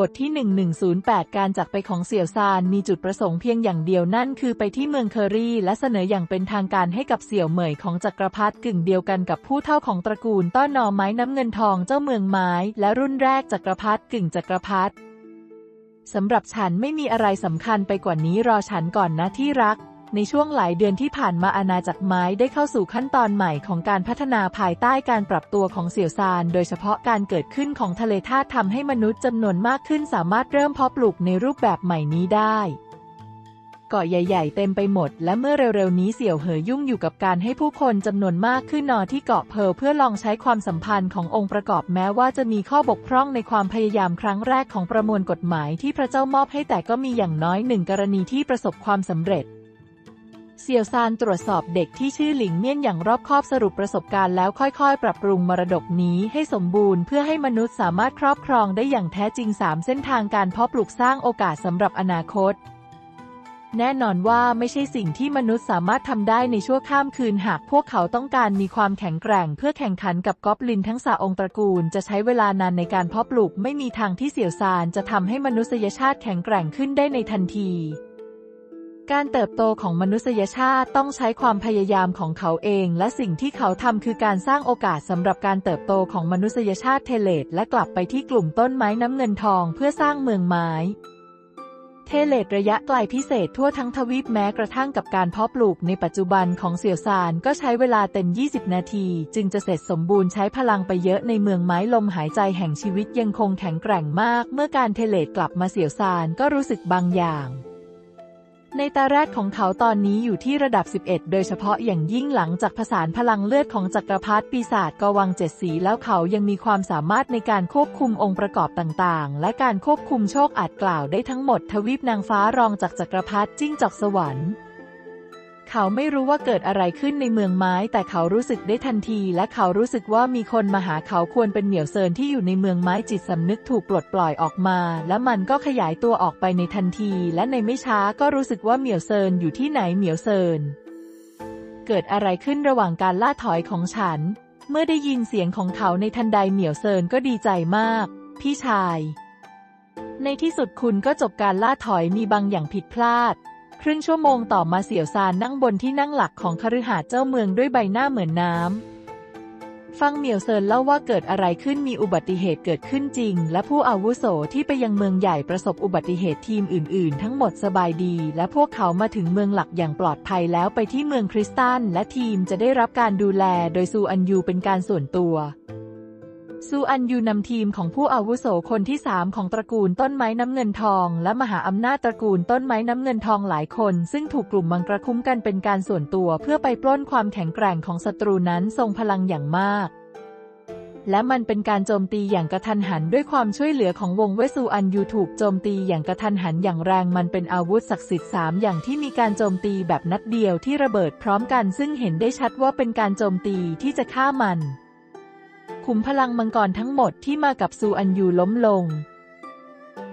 บทที่ 1108 การจากไปของเสี่ยวซานมีจุดประสงค์เพียงอย่างเดียวนั่นคือไปที่เมืองเคอรี่และเสนออย่างเป็นทางการให้กับเสี่ยวเหมยของจักรพรรดิกึ่งเดียวกันกับผู้เท่าของตระกูลต้อนนอไม้น้ำเงินทองเจ้าเมืองไม้ และรุ่นแรกจักรพรรดิกึ่งจักรพรรดิสำหรับฉันไม่มีอะไรสำคัญไปกว่านี้รอฉันก่อนนะที่รัก ในช่วงหลายเดือนที่ผ่านมาอาณาจักรไม้ได้เข้าสู่ขั้นตอนใหม่ของการพัฒนาภายใต้การปรับตัวของเสี่ยวซาน โดยเฉพาะการเกิดขึ้นของทะเลธาตุทำให้มนุษย์จำนวนมากขึ้นสามารถเริ่มเพาะปลูกในรูปแบบใหม่นี้ได้เกาะใหญ่ ๆ เต็มไปหมด และเมื่อเร็วๆนี้เสี่ยวเหอยุ่งอยู่กับการให้ผู้คนจำนวนมากขึ้นนอที่เกาะเพร์ลเพื่อลองใช้ความสัมพันธ์ขององค์ประกอบแม้ว่าจะมีข้อบกพร่องในความพยายามครั้งแรกของประมวลกฎหมายที่พระเจ้ามอบให้แต่ก็มีอย่างน้อยหนึ่งกรณีที่ประสบความสำเร็จ เซียวซานตรวจสอบเด็กที่ชื่อหลิงเมี่ยนอย่างรอบคอบสรุปประสบการณ์แล้วค่อยๆ ปรับปรุงมรดกนี้ให้สมบูรณ์เพื่อให้มนุษย์สามารถครอบครองได้อย่างแท้จริง 3 เส้นทางการเพาะปลูกสร้างโอกาสสำหรับอนาคต แน่นอนว่าไม่ใช่สิ่งที่มนุษย์สามารถทำได้ในชั่วข้ามคืนหากพวกเขาต้องการมีความแข็งแกร่ง เพื่อแข่งขันกับกอบลินทั้งสาองค์ตระกูล จะใช้เวลานานในการเพาะปลูกไม่มีทางที่เสี่ยวซานจะทำให้มนุษยชาติแข็งแกร่งขึ้นได้ในทันที การเติบโตของมนุษยชาติต้องใช้ความพยายามของเขาเอง และสิ่งที่เขาทำคือการสร้างโอกาสสำหรับการเติบโตของมนุษยชาติเทเลตและกลับไปที่กลุ่มต้นไม้น้ำเงินทองเพื่อสร้างเมืองไม้ เทเลตระยะไกลพิเศษทั่วทั้งทวีปแม้กระทั่งกับการเพาะปลูกในปัจจุบันของเสี่ยวซานก็ใช้เวลาเต็ม 20 นาที จึงจะเสร็จสมบูรณ์ใช้พลังไปเยอะในเมืองไม้ลมหายใจแห่งชีวิตยังคงแข็งแกร่งมาก เมื่อการเทเลตกลับมาเสี่ยวซานก็รู้สึกบางอย่าง ในตาแรกของเขาตอนนี้อยู่ที่ระดับ 11 โดยเฉพาะอย่างยิ่งหลังจากผสานพลังเลือดของจักรพรรดิปีศาจกวังเจ็ดสีแล้วเขายังมีความสามารถในการควบคุมองค์ประกอบต่างๆ และการควบคุมโชคอาจกล่าวได้ทั้งหมดทวีปนางฟ้ารองจากจักรพรรดิจิ้งจอกสวรรค์ เขาไม่รู้ว่าเกิดอะไรขึ้นในเมืองไม้ แต่เขารู้สึกได้ทันที และเขารู้สึกว่ามีคนมาหาเขาควรเป็นเหมียวเซินที่อยู่ในเมืองไม้จิตสำนึกถูกปลดปล่อยออกมา และมันก็ขยายตัวออกไปในทันที และในไม่ช้าก็รู้สึกว่าเหมียวเซินอยู่ที่ไหนเหมียวเซิน เกิดอะไรขึ้นระหว่างการล่าถอยของฉัน เมื่อได้ยินเสียงของเขาในทันใดเหมียวเซินก็ดีใจมาก พี่ชาย ในที่สุดคุณก็จบการล่าถอยมีบางอย่างผิดพลาด ครึ่งชั่วโมงต่อมาเสี่ยวซานนั่งบนที่นั่งหลักของคฤหาสน์เจ้าเมืองด้วยใบหน้าเหมือนน้ำ ฟังเหมียวเซินเล่าว่าเกิดอะไรขึ้นมีอุบัติเหตุเกิดขึ้นจริง และผู้อาวุโสที่ไปยังเมืองใหญ่ประสบอุบัติเหตุทีมอื่น ๆ ทั้งหมดสบายดี และพวกเขามาถึงเมืองหลักอย่างปลอดภัยแล้วไปที่เมืองคริสตัลและทีมจะได้รับการดูแลโดยซูอันยูเป็นการส่วนตัว ซูอันยูนำทีมของผู้อาวุโสคนที่สามของตระกูลต้นไม้น้ำเงินทอง และมหาอำนาจตระกูลต้นไม้น้ำเงินทองหลายคน ซึ่งถูกกลุ่มมังกรคุ้มกันเป็นการส่วนตัวเพื่อไปปล้นความแข็งแกร่งของศัตรูนั้นทรงพลังอย่างมาก และมันเป็นการโจมตีอย่างกระทันหันด้วยความช่วยเหลือของวงเวสูอันยูถูกโจมตีอย่างกระทันหันอย่างแรงมันเป็นอาวุธศักดิ์สิทธิ์สามอย่างที่มีการโจมตีแบบนัดเดียวที่ระเบิดพร้อมกัน ซึ่งเห็นได้ชัดว่าเป็นการโจมตีที่จะฆ่ามัน ขุมพลังมังกรทั้งหมดที่มากับซูอันยูล้มลง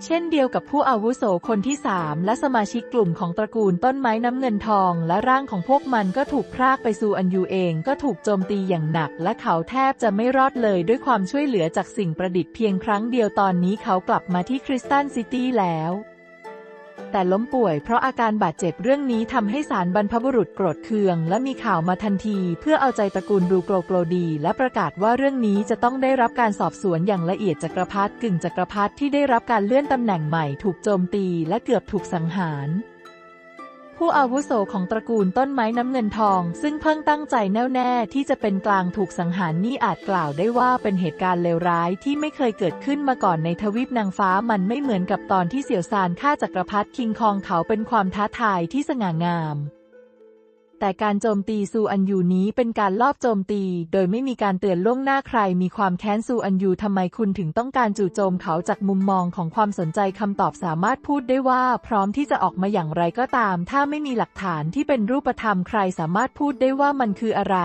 เช่นเดียวกับผู้อาวุโสคนที่สามและสมาชิกกลุ่มของตระกูลต้นไม้น้ำเงินทองและร่างของพวกมันก็ถูกพรากไปซูอันยูเองก็ถูกโจมตีอย่างหนัก และเขาแทบจะไม่รอดเลยด้วยความช่วยเหลือจากสิ่งประดิษฐ์เพียงครั้งเดียวตอนนี้เขากลับมาที่คริสตัลซิตี้แล้ว แต่ล้มป่วยเพราะอาการบาดเจ็บเรื่องนี้ทำให้สารบรรพบุรุษโกรธเคือง และมีข่าวมาทันที เพื่อเอาใจตระกูลรูโกรโกรดี และประกาศว่าเรื่องนี้จะต้องได้รับการสอบสวนอย่างละเอียดจักรพรรดิกึ่งจักรพรรดิที่ได้รับการเลื่อนตำแหน่งใหม่ถูกโจมตีและเกือบถูกสังหาร ผู้อาวุโสของตระกูลต้นไม้น้ำเงินทอง ซึ่งเพิ่งตั้งใจแน่วแน่ที่จะเป็นกลางถูกสังหารนี่อาจกล่าวได้ว่าเป็นเหตุการณ์เลวร้ายที่ไม่เคยเกิดขึ้นมาก่อนในทวีปนางฟ้ามันไม่เหมือนกับตอนที่เสี่ยวซานฆ่าจักรพรรดิคิงคองเขาเป็นความท้าทายที่สง่างาม แต่การโจมตีซูอันยูนี้เป็นการลอบโจมตี โดยไม่มีการเตือนล่วงหน้าใครมีความแค้นซูอันยูทำไมคุณถึงต้องการจู่โจมเขาจากมุมมองของความสนใจคำตอบสามารถพูดได้ว่า พร้อมที่จะออกมาอย่างไรก็ตาม ถ้าไม่มีหลักฐานที่เป็นรูปธรรมใครสามารถพูดได้ว่ามันคืออะไร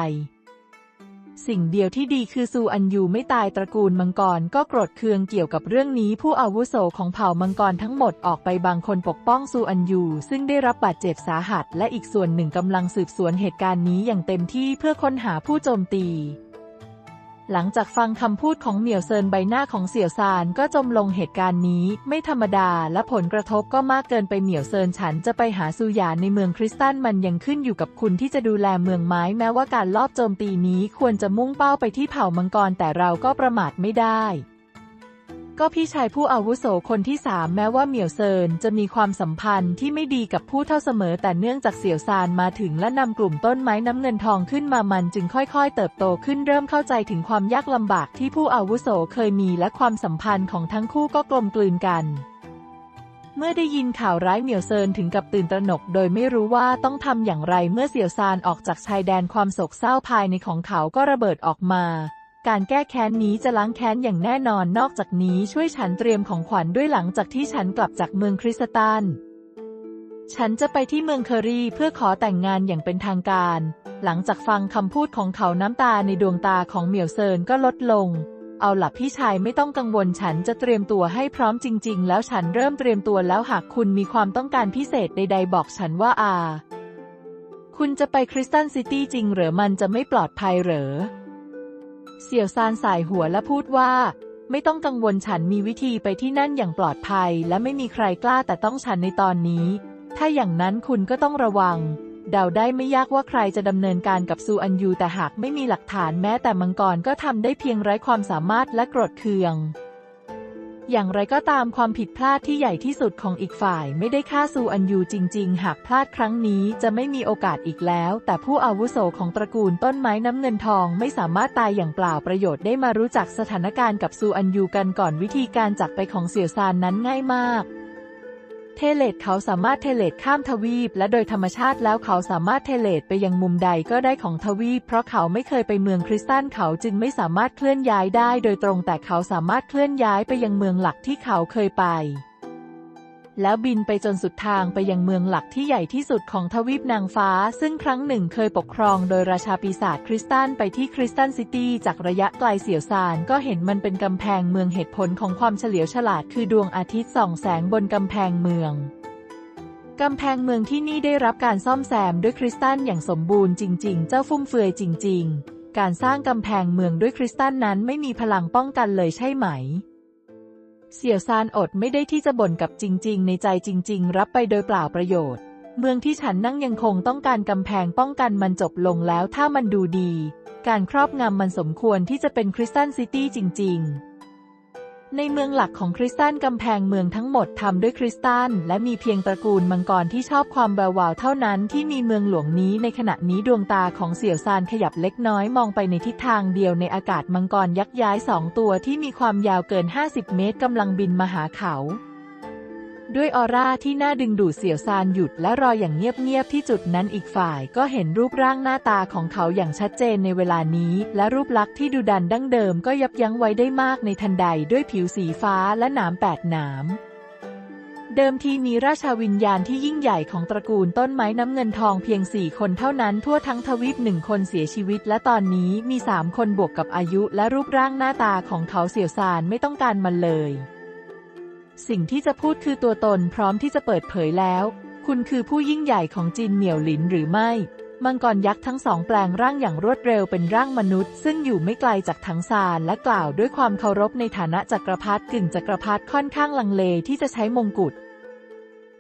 สิ่งเดียวที่ดีคือซูอันยูไม่ตายตระกูลมังกรก็โกรธเคืองเกี่ยวกับเรื่องนี้ ผู้อาวุโสของเผ่ามังกรทั้งหมดออกไปบางคนปกป้องซูอันยู ซึ่งได้รับบาดเจ็บสาหัส และอีกส่วนหนึ่งกำลังสืบสวนเหตุการณ์นี้อย่างเต็มที่เพื่อค้นหาผู้โจมตี หลังจากฟังคำพูดของเหมียวเซินใบหน้าของเสี่ยวซานก็จมลงเหตุการณ์นี้ ไม่ธรรมดาและผลกระทบก็มากเกินไปเหมียวเซินฉันจะไปหาซูหยานในเมืองคริสตันมันยังขึ้นอยู่กับคุณที่จะดูแลเมืองไม้แม้ว่าการลอบโจมตีนี้ควรจะมุ่งเป้าไปที่เผ่ามังกรแต่เราก็ประมาทไม่ได้ ก็พี่ชายผู้อาวุโสคนที่สามแม้ว่าเหมียวเซินจะมีความสัมพันธ์ที่ไม่ดีกับผู้เท่าเสมอ แต่เนื่องจากเสี่ยวซานมาถึงและนำกลุ่มต้นไม้น้ำเงินทองขึ้นมามันจึงค่อยๆ เติบโตขึ้นเริ่มเข้าใจถึงความยากลำบากที่ผู้อาวุโสเคยมีและความสัมพันธ์ของทั้งคู่ก็กลมกลืนกัน เมื่อได้ยินข่าวร้ายเหมียวเซินถึงกับตื่นตระหนก โดยไม่รู้ว่าต้องทำอย่างไรเมื่อเสี่ยวซานออกจากชายแดนความโศกเศร้าภายในของเขาก็ระเบิดออกมา การแก้แค้นนี้จะล้างแค้นอย่างแน่นอนนอกจากนี้ช่วยฉันเตรียมของขวัญด้วยหลังจากที่ฉันกลับจากเมืองคริสตันฉันจะไปที่เมืองเคอรี่เพื่อขอแต่งงานอย่างเป็นทางการ หลังจากฟังคำพูดของเขาน้ำตาในดวงตาของเหมียวเซินก็ลดลง เอาหล่ะพี่ชายไม่ต้องกังวลฉันจะเตรียมตัวให้พร้อมจริง ๆ แล้วฉันเริ่มเตรียมตัวแล้วหากคุณมีความต้องการพิเศษใด ๆ บอกฉันว่าอา คุณจะไปคริสตันซิตี้จริงหรือมันจะไม่ปลอดภัยเหรอ เสี่ยวซานสายหัวและพูดว่า ไม่ต้องกังวลฉันมีวิธีไปที่นั่นอย่างปลอดภัย และไม่มีใครกล้าแต่ต้องฉันในตอนนี้ ถ้าอย่างนั้นคุณก็ต้องระวัง เดาได้ไม่ยากว่าใครจะดำเนินการกับซูอันยูแต่หากไม่มีหลักฐานแม้แต่มังกรก็ทำได้เพียงไร้ความสามารถและโกรธเคือง อย่างไรก็ตามความผิดพลาดที่ใหญ่ที่สุดของอีกฝ่ายไม่ได้ฆ่าซูอันยูจริง ๆ หากพลาดครั้งนี้จะไม่มีโอกาสอีกแล้ว แต่ผู้อาวุโสของตระกูลต้นไม้น้ำเงินทองไม่สามารถตายอย่างเปล่าประโยชน์ได้มารู้จักสถานการณ์กับซูอันยูกันก่อนวิธีการจากไปของเสี่ยวซานนั้นง่ายมาก เทเลตเขาสามารถเทเลตข้ามทวีป และโดยธรรมชาติแล้วเขาสามารถเทเลตไปยังมุมใดก็ได้ของทวีป เพราะเขาไม่เคยไปเมืองคริสตันเขาจึงไม่สามารถเคลื่อนย้ายได้ โดยตรงแต่เขาสามารถเคลื่อนย้ายไปยังเมืองหลักที่เขาเคยไป แล้วบินไปจนสุดทางไปยังเมืองหลักที่ใหญ่ที่สุดของทวีปนางฟ้า ซึ่งครั้งหนึ่งเคยปกครองโดยราชาปีศาจคริสตันไปที่คริสตันซิตี้จากระยะไกลเสียวซานก็เห็นมันเป็นกำแพงเมืองเหตุผลของความเฉลียวฉลาดคือดวงอาทิตย์ส่องแสงบนกำแพงเมืองกำแพงเมืองที่นี่ได้รับการซ่อมแซมด้วยคริสตัลอย่างสมบูรณ์จริง ๆ เจ้าฟุ่มเฟือยจริง ๆ การสร้างกำแพงเมืองด้วยคริสตัลนั้นไม่มีพลังป้องกันเลยใช่ไหม เสี่ยวซานอดไม่ได้ที่จะบ่นกับจริง ๆ ในใจจริง ๆ รับไปโดยเปล่าประโยชน์ เมืองที่ฉันนั่งยังคงต้องการกำแพงป้องกันมันจบลงแล้วถ้ามันดูดี การครอบงำมันสมควรที่จะเป็นคริสตันซิตี้จริง ๆ ในเมืองหลักของคริสตันกำแพงเมืองทั้งหมดทำด้วยคริสตัน และมีเพียงตระกูลมังกรที่ชอบความแวววาวเท่านั้นที่มีเมืองหลวงนี้ในขณะนี้ดวงตาของเสี่ยวซานขยับเล็กน้อยมองไปในทิศทางเดียวในอากาศมังกรยักษ์ย้ายสองตัวที่มีความยาวเกิน 50 เมตรกำลังบินมาหาเขา ด้วยออร่าที่น่าดึงดูดเสี่ยวซานหยุดและรออย่างเงียบๆที่จุดนั้นอีกฝ่ายก็เห็นรูปร่างหน้าตาของเขาอย่างชัดเจนในเวลานี้ และรูปลักษณ์ที่ดูดันดั้งเดิมก็ยับยั้งไว้ได้มากในทันใดด้วยผิวสีฟ้าและหนามแปดหนามเดิมทีมีราชาวิญญาณที่ยิ่งใหญ่ของตระกูลต้นไม้น้ำเงินทองเพียงสี่คนเท่านั้นทั่วทั้งทวีปหนึ่งคนเสียชีวิต และตอนนี้มีสามคนบวกกับอายุและรูปร่างหน้าตาของเขาเสี่ยวซานไม่ต้องการมันเลย สิ่งที่จะพูดคือตัวตนพร้อมที่จะเปิดเผยแล้ว คุณคือผู้ยิ่งใหญ่ของจีนเหมียวหลินหรือไม่ มังกรยักษ์ทั้งสองแปลงร่างอย่างรวดเร็วเป็นร่างมนุษย์ ซึ่งอยู่ไม่ไกลจากถังซานและกล่าวด้วยความเคารพในฐานะจักรพรรดิกึ่งจักรพรรดิค่อนข้างลังเลที่จะใช้มงกุฎ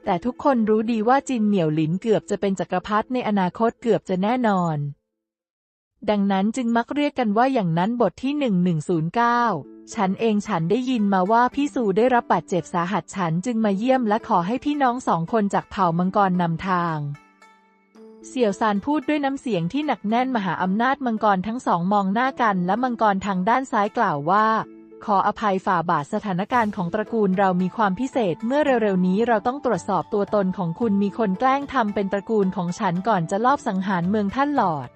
แต่ทุกคนรู้ดีว่าจินเหมียวหลินเกือบจะเป็นจักรพรรดิในอนาคตเกือบจะแน่นอน ดังนั้นจึงมักเรียกกันว่าอย่างนั้นบทที่ 1109 ฉันเองฉันได้ยินมาว่าพี่สูได้รับบาดเจ็บสาหัสฉันจึงมาเยี่ยมและขอให้พี่น้องสองคนจากเผ่ามังกรนำทาง เสี่ยวซานพูดด้วยน้ำเสียงที่หนักแน่นมหาอำนาจมังกรทั้งสองมองหน้ากันและมังกรทางด้านซ้ายกล่าวว่า ขออภัยฝ่าบาทสถานการณ์ของตระกูลเรามีความพิเศษเมื่อเร็วๆนี้เราต้องตรวจสอบตัวตนของคุณมีคนแกล้งทำเป็นตระกูลของฉันก่อนจะลอบสังหารเมืองท่านหลอด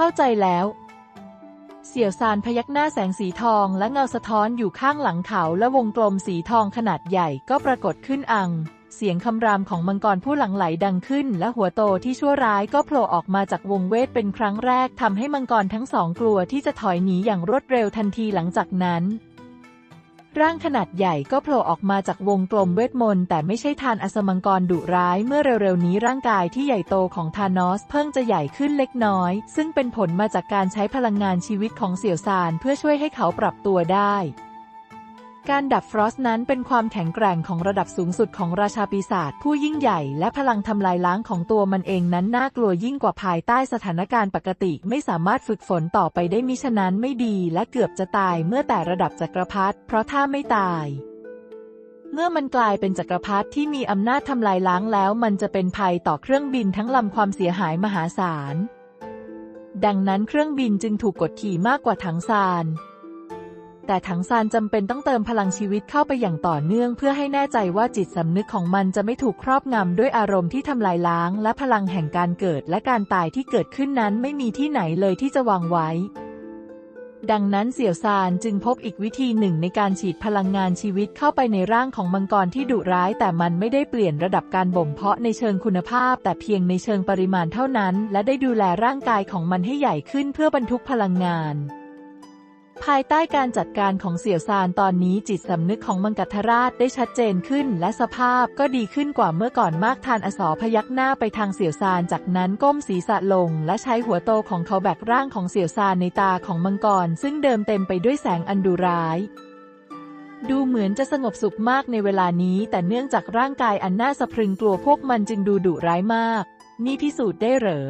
เข้าใจแล้ว เสี่ยวซานพยักหน้าแสงสีทองและเงาสะท้อนอยู่ข้างหลังเขาและวงกลมสีทองขนาดใหญ่ก็ปรากฏขึ้นอัง เสียงคำรามของมังกรผู้หลังไหลดังขึ้น และหัวโตที่ชั่วร้ายก็โผล่ออกมาจากวงเวทเป็นครั้งแรกทำให้มังกรทั้งสองกลัวที่จะถอยหนีอย่างรวดเร็วทันทีหลังจากนั้น ร่างขนาดใหญ่ก็โผล่ออกมาจากวงกลมเวทมนต์แต่ไม่ใช่ทานอสมังกรดุร้ายเมื่อเร็วๆนี้ร่างกายที่ใหญ่โตของธานอสเพิ่งจะใหญ่ขึ้นเล็กน้อย ซึ่งเป็นผลมาจากการใช้พลังงานชีวิตของเสี่ยวซานเพื่อช่วยให้เขาปรับตัวได้ การดับฟรอสต์นั้นเป็นความแข็งแกร่งของระดับสูงสุดของราชาปีศาจผู้ยิ่งใหญ่และพลังทำลายล้างของตัวมันเองนั้นน่ากลัวยิ่งกว่าภายใต้สถานการณ์ปกติ ไม่สามารถฝึกฝนต่อไปได้มิฉะนั้นไม่ดีและเกือบจะตายเมื่อแต่ระดับจักรพรรดิเพราะถ้าไม่ตายเมื่อมันกลายเป็นจักรพรรดิที่มีอำนาจทำลายล้างแล้ว มันจะเป็นภัยต่อเครื่องบินทั้งลำความเสียหายมหาศาล ดังนั้นเครื่องบินจึงถูกกดขี่มากกว่าถังซาน แต่ถังซานจำเป็นต้องเติมพลังชีวิตเข้าไปอย่างต่อเนื่องเพื่อให้แน่ใจว่าจิตสำนึกของมันจะไม่ถูกครอบงำด้วยอารมณ์ที่ทำลายล้าง และพลังแห่งการเกิดและการตายที่เกิดขึ้นนั้นไม่มีที่ไหนเลยที่จะวางไว้ ดังนั้นเสี่ยวซานจึงพบอีกวิธีหนึ่งในการฉีดพลังงานชีวิตเข้าไปในร่างของมังกรที่ดุร้าย แต่มันไม่ได้เปลี่ยนระดับการบ่มเพาะในเชิงคุณภาพ แต่เพียงในเชิงปริมาณเท่านั้น และได้ดูแลร่างกายของมันให้ใหญ่ขึ้นเพื่อบรรทุกพลังงาน ภายใต้การจัดการของเสี่ยวซานตอนนี้จิตสำนึกของมังกรราชได้ชัดเจนขึ้น และสภาพก็ดีขึ้นกว่าเมื่อก่อนมากทานอสอพยักหน้าไปทางเสี่ยวซานจากนั้นก้มศีรษะลง และใช้หัวโตของเขาแบกร่างของเสี่ยวซานในตาของมังกร ซึ่งเดิมเต็มไปด้วยแสงอันดุร้ายดูเหมือนจะสงบสุขมากในเวลานี้ แต่เนื่องจากร่างกายอันน่าสะพรึงกลัวพวกมันจึงดูดุร้ายมาก นี่พิสูจน์ได้เหรอ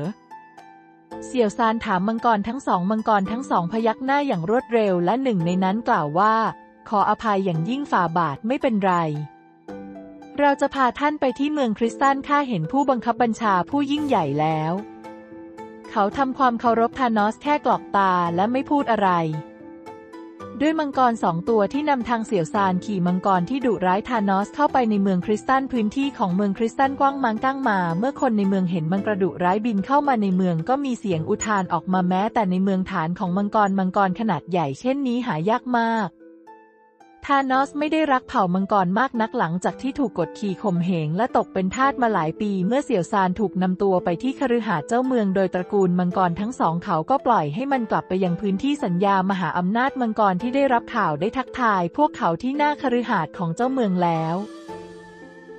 เสี่ยวซานถามมังกรทั้งสองมังกรทั้งสองพยักหน้าอย่างรวดเร็วและหนึ่งในนั้นกล่าวว่า ขออภัยอย่างยิ่งฝ่าบาทไม่เป็นไร เราจะพาท่านไปที่เมืองคริสตันข้าเห็นผู้บังคับบัญชาผู้ยิ่งใหญ่แล้ว เขาทำความเคารพธานอสแค่กรอกตาและไม่พูดอะไร ด้วยมังกรสองตัวที่นำทางเสี่ยวซานขี่มังกรที่ดุร้ายธานอสเข้าไปในเมืองคริสตันพื้นที่ของเมืองคริสตันกว้างมังกั้งมา เมื่อคนในเมืองเห็นมังกระดุร้ายบินเข้ามาในเมืองก็มีเสียงอุทานออกมาแม้แต่ในเมืองฐานของมังกรมังกรขนาดใหญ่เช่นนี้หายากมาก ธานอสไม่ได้รักเผ่ามังกรมากนักหลังจากที่ถูกกดขี่ข่มเหงและตกเป็นทาสมาหลายปี เมื่อเสี่ยวซานถูกนำตัวไปที่คฤหาสน์เจ้าเมืองโดยตระกูลมังกรทั้งสองเขาก็ปล่อยให้มันกลับไปยังพื้นที่สัญญามหาอำนาจมังกรที่ได้รับข่าวได้ทักทาย พวกเขาที่หน้าคฤหาสน์ของเจ้าเมืองแล้ว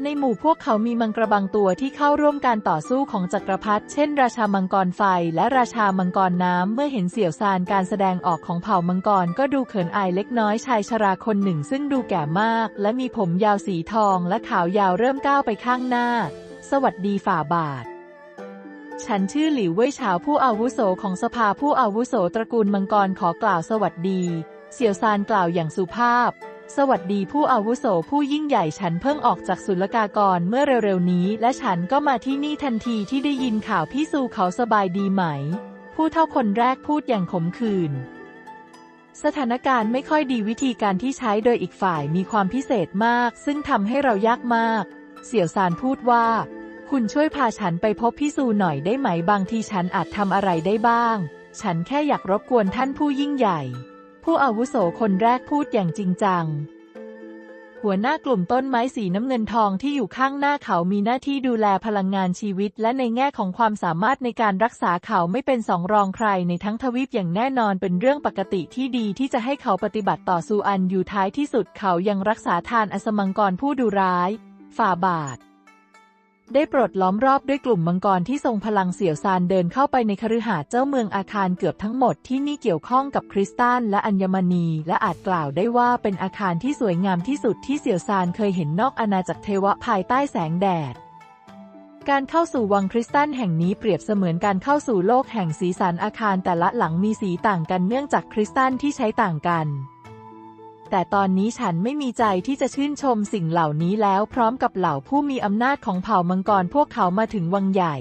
ในหมู่พวกเขามีมังกรบางตัวที่เข้าร่วมการต่อสู้ของจักรพรรดิเช่น ราชามังกรไฟและราชามังกรน้ำ เมื่อเห็นเสี่ยวซานการแสดงออกของเผ่ามังกรก็ดูเขินอายเล็กน้อยชายชราคนหนึ่ง ซึ่งดูแก่มาก และมีผมยาวสีทองและขาวยาวเริ่มก้าวไปข้างหน้า สวัสดีฝ่าบาทฉันชื่อหลิวเว่ยฉาวผู้อาวุโสของสภาผู้อาวุโสตระกูลมังกรขอกล่าวสวัสดี เสี่ยวซานกล่าวอย่างสุภาพ สวัสดีผู้อาวุโสผู้ยิ่งใหญ่ฉันเพิ่งออกจากศุลกากรเมื่อเร็วๆนี้ และฉันก็มาที่นี่ทันทีที่ได้ยินข่าวพี่ซูเขาสบายดีไหม ผู้เท่าคนแรกพูดอย่างขมขื่นสถานการณ์ไม่ค่อยดีวิธีการที่ใช้โดยอีกฝ่ายมีความพิเศษมาก ซึ่งทำให้เรายากมาก เสี่ยวซานพูดว่า คุณช่วยพาฉันไปพบพี่ซูหน่อยได้ไหมบางทีฉันอาจทำอะไรได้บ้าง ฉันแค่อยากรบกวนท่านผู้ยิ่งใหญ่ ผู้อาวุโสคนแรกพูดอย่างจริงจัง หัวหน้ากลุ่มต้นไม้สีน้ำเงินทองที่อยู่ข้างหน้าเขามีหน้าที่ดูแลพลังงานชีวิต และในแง่ของความสามารถในการรักษาเขาไม่เป็นสองรองใครในทั้งทวีปอย่างแน่นอนเป็นเรื่องปกติที่ดีที่จะให้เขาปฏิบัติต่อซูอันอยู่ท้ายที่สุดเขายังรักษาทานอสมังกรผู้ดุร้าย ฝ่าบาท ได้ปรดล้อมรอบด้วยกลุ่มมังกรที่ทรงพลังเสี่ยวซานเดินเข้าไปในคฤหาสน์เจ้าเมืองอาคารเกือบทั้งหมดที่นี่เกี่ยวข้องกับคริสตัลและอัญมณี และอาจกล่าวได้ว่าเป็นอาคารที่สวยงามที่สุดที่เสี่ยวซานเคยเห็นนอกอาณาจักรเทวะภายใต้แสงแดดการเข้าสู่วังคริสตัลแห่งนี้เปรียบเสมือนการเข้าสู่โลกแห่งสีสันอาคารแต่ละหลังมีสีต่างกันเนื่องจากคริสตัลที่ใช้ต่างกัน แต่ตอนนี้ฉันไม่มีใจที่จะชื่นชมสิ่งเหล่านี้แล้วพร้อมกับเหล่าผู้มีอำนาจของเผ่ามังกรพวกเขามาถึงวังใหญ่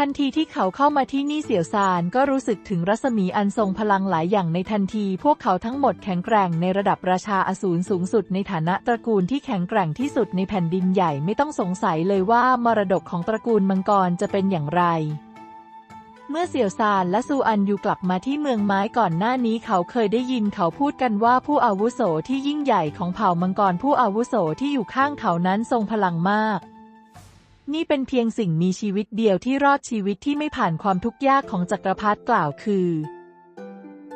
ทันทีที่เขาเข้ามาที่นี่เสี่ยวซานก็รู้สึกถึงรัศมีอันทรงพลังหลายอย่างในทันที พวกเขาทั้งหมดแข็งแกร่งในระดับราชาอสูรสูงสุดในฐานะตระกูลที่แข็งแกร่งที่สุดในแผ่นดินใหญ่ไม่ต้องสงสัยเลยว่ามรดกของตระกูลมังกรจะเป็นอย่างไร มื่อเสี่ยวซานและซูอันยูกลับมาที่เมืองไม้ก่อนหน้านี้เขาเคยได้ยินเขาพูดกันว่าผู้อาวุโสที่ยิ่งใหญ่ของเผ่ามังกรผู้อาวุโสที่อยู่ข้างเขานั้นทรงพลังมาก นี่เป็นเพียงสิ่งมีชีวิตเดียวที่รอดชีวิตที่ไม่ผ่านความทุกข์ยากของจักรพรรดิกล่าวคือ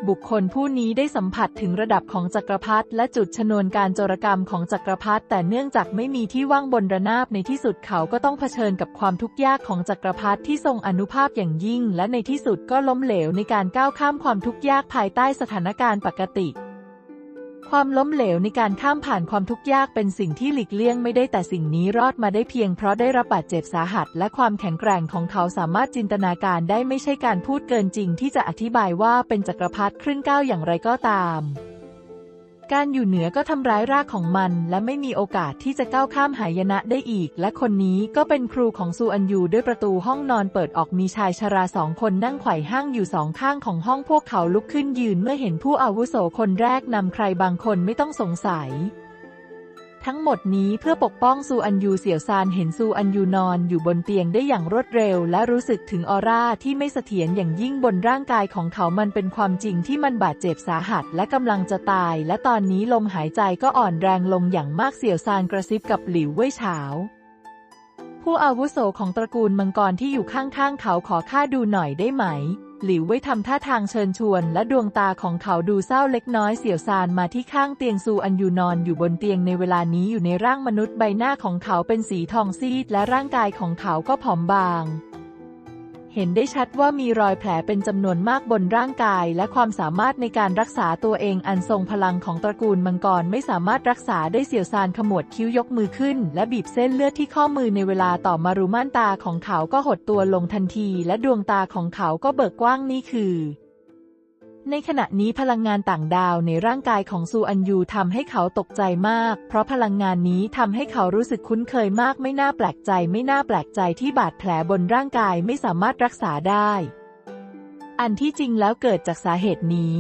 บุคคลผู้นี้ได้สัมผัสถึงระดับของจักรพรรดิและจุดชนวนการโจรกรรมของจักรพรรดิแต่เนื่องจากไม่มีที่ว่างบนระนาบในที่สุดเขาก็ต้องเผชิญกับความทุกข์ยากของจักรพรรดิที่ทรงอนุภาพอย่างยิ่ง และในที่สุดก็ล้มเหลวในการก้าวข้ามความทุกข์ยากภายใต้สถานการณ์ปกติ ความล้มเหลวในการข้ามผ่านความทุกข์ยากเป็นสิ่งที่หลีกเลี่ยงไม่ได้แต่สิ่งนี้รอดมาได้เพียงเพราะได้รับบาดเจ็บสาหัส และความแข็งแกร่งของเขาสามารถจินตนาการได้ไม่ใช่การพูดเกินจริงที่จะอธิบายว่าเป็นจักรพรรดิครึ่งก้าวอย่างไรก็ตาม การอยู่เหนือก็ทำร้ายรากของมัน และไม่มีโอกาสที่จะก้าวข้ามหายนะได้อีก และคนนี้ก็เป็นครูของซูอันยูด้วยประตูห้องนอนเปิดออกมีชายชราสองคนนั่งไขว่ห้างอยู่สองข้างของห้องพวกเขาลุกขึ้นยืนเมื่อเห็นผู้อาวุโสคนแรกนำใครบางคนไม่ต้องสงสัย ทั้งหมดนี้เพื่อปกป้องซูอันยูเสี่ยวซานเห็นซูอันยูนอนอยู่บนเตียงได้อย่างรวดเร็ว และรู้สึกถึงออร่าที่ไม่เสถียรอย่างยิ่งบนร่างกายของเขามันเป็นความจริงที่มันบาดเจ็บสาหัสและกำลังจะตาย และตอนนี้ลมหายใจก็อ่อนแรงลงอย่างมากเสี่ยวซานกระซิบกับหลิวเว่ยเฉาผู้อาวุโสของตระกูลมังกรที่อยู่ข้างๆเขาขอข้าดูหน่อยได้ไหม หลิวไว้ทำท่าทางเชิญชวน และดวงตาของเขาดูเศร้าเล็กน้อยเสี่ยวซานมาที่ข้างเตียงซูอันยูนอนอยู่บนเตียงในเวลานี้อยู่ในร่างมนุษย์ใบหน้าของเขาเป็นสีทองซีดและร่างกายของเขาก็ผอมบาง เห็นได้ชัดว่ามีรอยแผลเป็นจำนวนมากบนร่างกาย และความสามารถในการรักษาตัวเองอันทรงพลังของตระกูลมังกรไม่สามารถรักษาได้เสี่ยวซานขมวดคิ้วยกมือขึ้น และบีบเส้นเลือดที่ข้อมือในเวลาต่อมารูม่านตาของเขาก็หดตัวลงทันที และดวงตาของเขาก็เบิกกว้างนี่คือ ในขณะนี้พลังงานต่างดาวในร่างกายของซูอันยูทำให้เขาตกใจมาก เพราะพลังงานนี้ทำให้เขารู้สึกคุ้นเคยมากไม่น่าแปลกใจไม่น่าแปลกใจที่บาดแผลบนร่างกายไม่สามารถรักษาได้ อันที่จริงแล้วเกิดจากสาเหตุนี้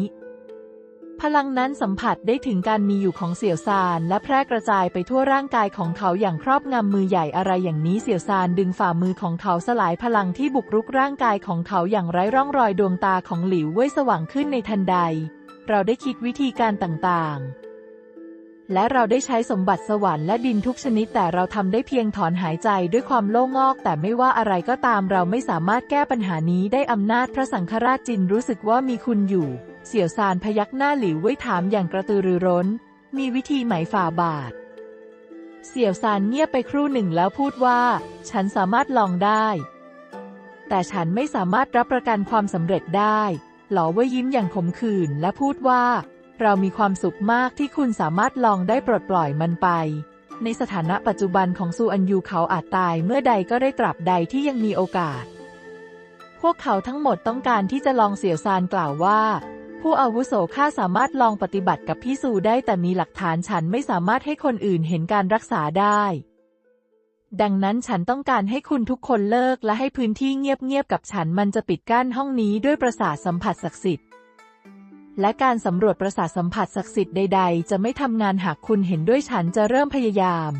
พลังนั้นสัมผัสได้ถึงการมีอยู่ของเสี่ยวซานและแพร่กระจายไปทั่วร่างกายของเขาอย่างครอบงำมือใหญ่อะไรอย่างนี้เสี่ยวซานดึงฝ่ามือของเขาสลายพลังที่บุกรุกร่างกายของเขาอย่างไร้ร่องรอยดวงตาของหลิวเว่ยสว่างขึ้นในทันใด เราได้คิดวิธีการต่างๆและเราได้ใช้สมบัติสวรรค์และดินทุกชนิดแต่เราทำได้เพียงถอนหายใจด้วยความโล่งอก แต่ไม่ว่าอะไรก็ตามเราไม่สามารถแก้ปัญหานี้ได้อำนาจพระสังฆราชจินรู้สึกว่ามีคุณอยู่ เสี่ยวซานพยักหน้าหลิวไว้ถามอย่างกระตือรือร้น มีวิธีไหมฝ่าบาท เสี่ยวซานเงียบไปครู่หนึ่งแล้วพูดว่า ฉันสามารถลองได้ แต่ฉันไม่สามารถรับประกันความสำเร็จได้ หลอว่ยยิ้มอย่างขมขื่นและพูดว่า เรามีความสุขมากที่คุณสามารถลองได้ปลดปล่อยมันไป ในสถานะปัจจุบันของซูอันยูเขาอาจตายเมื่อใดก็ได้ตราบใดที่ยังมีโอกาสพวกเขาทั้งหมดต้องการที่จะลองเสี่ยวซานกล่าวว่า ผู้อาวุโสข้าสามารถลองปฏิบัติกับพี่ซูได้แต่มีหลักฐานฉันไม่สามารถให้คนอื่นเห็นการรักษาได้ ดังนั้นฉันต้องการให้คุณทุกคนเลิกและให้พื้นที่เงียบๆกับฉันมันจะปิดกั้นห้องนี้ด้วยประสาทสัมผัสศักดิ์สิทธิ์ และการสำรวจประสาทสัมผัสศักดิ์สิทธิ์ใด ๆ จะไม่ทำงานหากคุณเห็นด้วยฉันจะเริ่มพยายาม